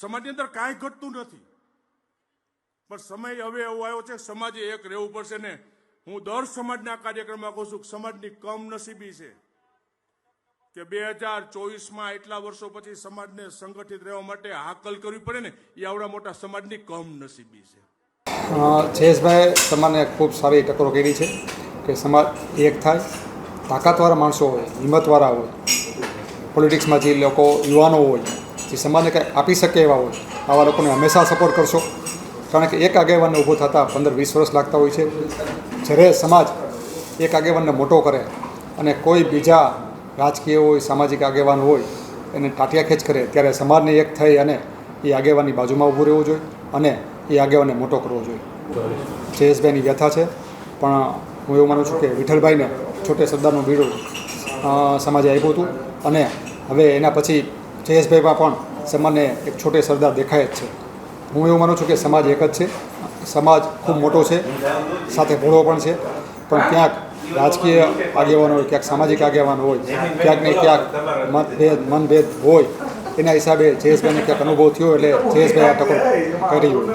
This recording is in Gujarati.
સમાજની અંદર કાંઈ ઘટતું નથી. પણ સમય હવે એવો આવ્યો છે, સમાજે એક રહેવું પડશે ને. હું દર સમાજના કાર્યક્રમમાં કહું છું સમાજની કમનસીબી છે કે બે હજાર ચોવીસમાં એટલા વર્ષો પછી સમાજને સંગઠિત રહેવા માટે હાકલ કરવી પડે ને, એ આવડા મોટા સમાજની કમનસીબી છે. જયેશભાઈ, તમારે ખૂબ સારી ટકોરો કરી છે કે સમાજ એક થાય. તાકાતવાળા માણસો હોય, હિંમતવાળા હોય. પોલિટિક્સમાં જે લોકો યુવાનો હોય. જે સમાજને કંઈ આપી શકે એવા હોય આવા લોકોને હંમેશા સપોર્ટ કરશો. કારણ કે એક આગેવાનને ઊભો થતાં પંદર, વીસ વર્ષ લાગતા હોય છે. જ્યારે સમાજ એક આગેવાનને મોટો કરે અને કોઈ બીજા રાજકીય હોય, સામાજિક આગેવાન હોય, એને ટાટિયા ખેંચ કરે, ત્યારે સમાજને એક થઈ અને એ આગેવાનની બાજુમાં ઊભું રહેવું જોઈએ અને એ આગેવાનને મોટો કરવો જોઈએ. જયેશભાઈની વ્યથા છે. પણ હું એવું માનું છું કે વિઠ્ઠલભાઈને છોટે સરદારનું બીડું સમાજે આપ્યું હતું અને હવે એના પછી જયેશભાઈમાં પણ સમાજને એક છોટે સરદાર દેખાય જ છે. હું એવું માનું છું કે સમાજ એક જ છે. સમાજ ખૂબ મોટો છે. સાથે ભોળો પણ છે. પણ ક્યાંક રાજકીય આગેવાનો હોય, ક્યાંક સામાજિક આગેવાન હોય, ક્યાંક ને ક્યાંક મતભેદ, મનભેદ હોય. એના હિસાબે જયેશભાઈને ક્યાંક અનુભવ થયો એટલે જયેશભાઈ આ ટકોર કરી હોય.